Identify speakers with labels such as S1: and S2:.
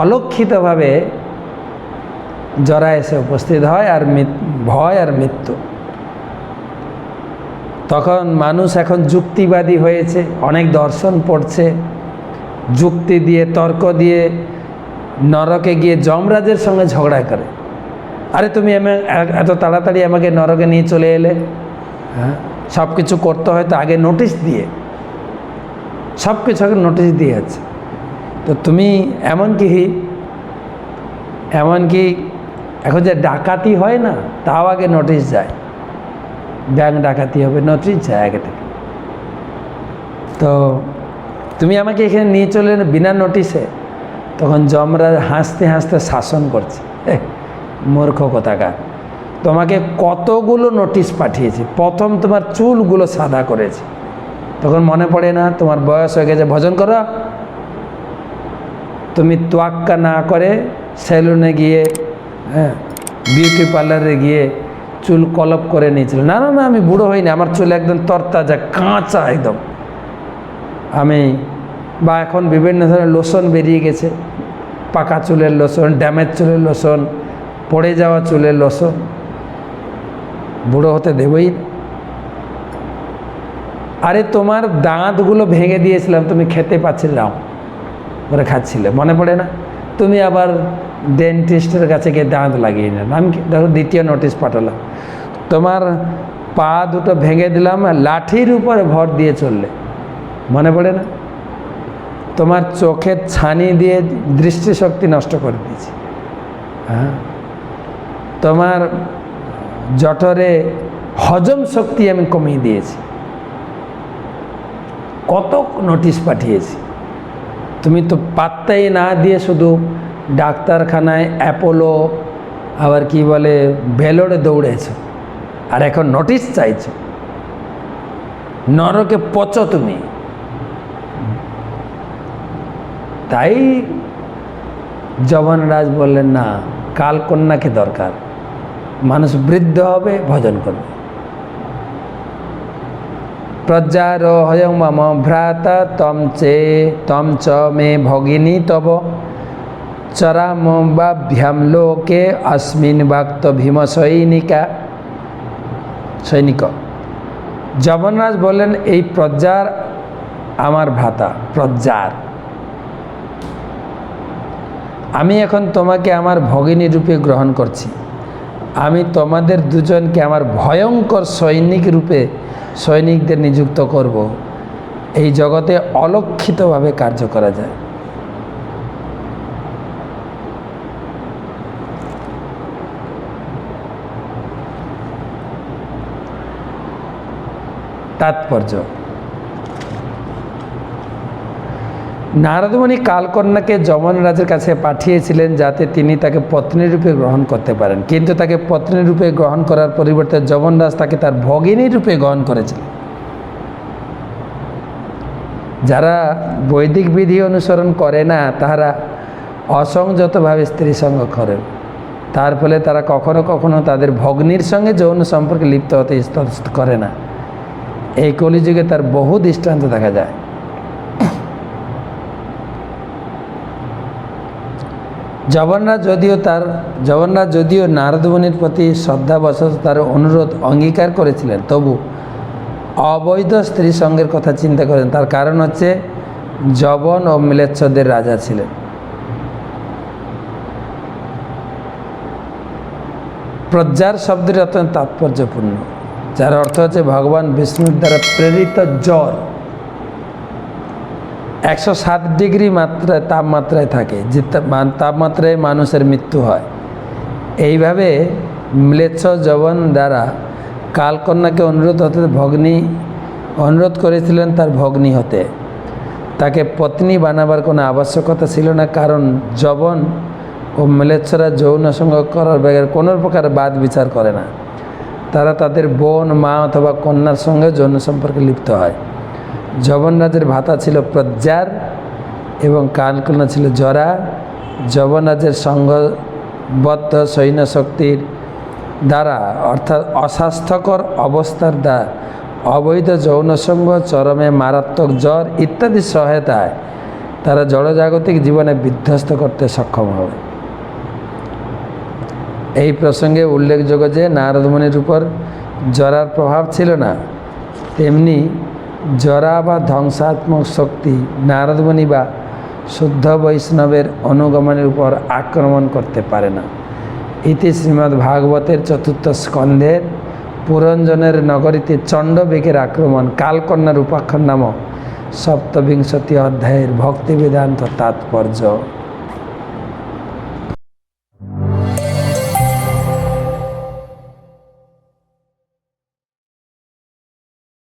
S1: অলক্ষিতভাবে জরা এসে উপস্থিত হয় আর ভয় আর মৃত্যু। তখন মানুষ এখন যুক্তিবাদী হয়েছে, অনেক দর্শন পড়ছে। যুক্তি দিয়ে, তর্ক দিয়ে, নরকে গিয়ে যমরাজের সঙ্গে ঝগড়া করে। আরে তুমি এত তাড়াতাড়ি আমাকে নরকে নিয়ে চলে এলে? হ্যাঁ? সব কিছু করতে হয় তো আগে নোটিশ দিয়ে। সব কিছু আগে নোটিশ দিয়ে আছে। তো তুমি এমনকি এমনকি এখন যে ডাকাতি হয় না, তাও আগে নোটিশ যায়। ব্যাংক ডাকাতি হবে নোটিশ যায় আগে থেকে। তো তুমি আমাকে এখানে নিয়ে চলে বিনা নোটিশে তখন যমরাজ হাসতে হাসতে শাসন করছে। মূর্খ কোথাকার। তোমাকে কতগুলো নোটিশ পাঠিয়েছি। প্রথম তোমার চুলগুলো সাদা করেছে। তখন মনে পড়ে না, তোমার বয়স হয়ে গেছে। ভজন করো। তুমি তোয়াক্কা না করে সেলুনে গিয়ে হ্যাঁ বিউটি পার্লারে গিয়ে চুল কলপ করে নিয়েছিল। না না না, আমি বুড়ো হইনি, আমার চুল একদম তরতাজা, কাঁচা একদম। আমি, বা এখন বিভিন্ন ধরনের লোশন বেরিয়ে গেছে, পাকা চুলের লোশন ড্যামেজ চুলের লোশন পড়ে যাওয়া চুলের লোশন বুড়ো হতে দেবই আরে তোমার দাঁতগুলো ভেঙে দিয়েছিলাম, তুমি খেতে পাচ্ছিলাম করে খাচ্ছিলে। মনে পড়ে না? তুমি আবার ডেন্টিস্টের কাছে গিয়ে দাঁত লাগিয়ে নিলাম আমি ধরো দ্বিতীয় নোটিশ পাঠালাম। তোমার পা দুটো ভেঙে দিলাম, লাঠির উপরে ভর দিয়ে চললে। মনে পড়ে না? তোমার চোখের ছানি দিয়ে দৃষ্টিশক্তি নষ্ট করে দিয়েছি। হ্যাঁ? তোমার জঠরে হজম শক্তি আমি কমিয়ে দিয়েছি। কত নোটিশ পাঠিয়েছি। তুমি তো পাত্তাই না দিয়ে শুধু ডাক্তারখানায় অ্যাপোলো, আবার কি বলে, ভেলোরে দৌড়েছ। আর এখন নোটিশ চাইছো। নরকে পচো তুমি। তাই জবানরাজ বললেন, না কালকন্যাকে দরকার। মানুষ বৃদ্ধ হবে, ভজন করবে। প্রজারোহয় মম ভ্রাত তম চে তম চ মে ভগিনী তব চরামবাভ্যাম লোকে অস্মিন বাক্ত ভীম সৈনিকা সৈনিক জগন্নাথ বললেন এই প্রজ্জার আমার ভ্রাতা প্রজ্জার আমি এখন তোমাকে আমার ভগিনী রূপে গ্রহণ করছি। আমি তোমাদের দুজনকে আমার ভয়ঙ্কর সৈনিক রূপে সৈনিকদের নিযুক্ত করব। এই জগতে অলক্ষিতভাবে কার্য করা যায়। তাৎপর্য নারদমণি কালকন্যাকে যমনরাজের কাছে পাঠিয়েছিলেন যাতে তিনি তাকে পত্নী রূপে গ্রহণ করতে পারেন। কিন্তু তাকে পত্নী রূপে গ্রহণ করার পরিবর্তে যমনরাজ তাকে তার ভগিনী রূপে গ্রহণ করেছিলেন যারা বৈদিক বিধি অনুসরণ করে না তারা অসংযতভাবে স্ত্রী সঙ্গ করে। তার ফলে তারা কখনো কখনো তাদের ভগ্নির সঙ্গে যৌন সম্পর্কে লিপ্ত হতে করে না। এই কলিযুগে তার বহু দৃষ্টান্ত দেখা যায়। জগন্নাথ যদিও তার, জগন্নাথ যদিও নারদমণির প্রতি শ্রদ্ধাবশত তার অনুরোধ অঙ্গীকার করেছিলেন, তবু অবৈধ স্ত্রী সঙ্গের কথা চিন্তা করেন। তার কারণ হচ্ছে জবন ও মিলেচ্ছদের রাজা ছিলেন। প্রজ্জার শব্দটি অত্যন্ত তাৎপর্যপূর্ণ, যার অর্থ হচ্ছে ভগবান বিষ্ণুর দ্বারা প্রেরিত জ্বর। একশো সাত ডিগ্রি মাত্রায় তাপমাত্রায় থাকে, যে তাপমাত্রায় মানুষের মৃত্যু হয়। এইভাবে ম্লেচ্ছ যবন দ্বারা কালকন্যাকে অনুরোধ হতে ভগ্নী অনুরোধ করেছিলেন তার ভগ্নী হতে। তাকে পত্নী বানাবার কোনো আবশ্যকতা ছিল না, কারণ যবন ও ম্লেচ্ছরা যৌন সঙ্গ করার ব্যাগের কোনো প্রকার বাদ বিচার করে না। তারা তাদের বোন, মা অথবা কন্যার সঙ্গে যৌন সম্পর্কে লিপ্ত হয়। জগন্নাথের ভাতা ছিল প্রজ্জার এবং কানকন্যা ছিল জরা। জগন্নাথের সৈন্য শক্তির দ্বারা, অর্থাৎ অস্বাস্থ্যকর অবস্থার দ্বারা, অবৈধ যৌনসঙ্গ চরমে মারাত্মক জ্বর ইত্যাদি সহায়তায় তারা জড়জাগতিক জীবনে বিধ্বস্ত করতে সক্ষম হবে। এই প্রসঙ্গে উল্লেখযোগ্য যে, নারদমণির উপর জরার প্রভাব ছিল না, তেমনি জরা বা ধ্বংসাত্মক শক্তি নারদমণি বা শুদ্ধ বৈষ্ণবের অনুগমনের উপর আক্রমণ করতে পারে না। ইতি শ্রীমদ্ ভাগবতের চতুর্থ স্কন্ধের পুরঞ্জনের নগরীতে চণ্ডবেগের আক্রমণ কালকন্যার উপাখ্যান নামক সপ্তবিংশতি অধ্যায়ের ভক্তি বেদান্ত তাৎপর্য।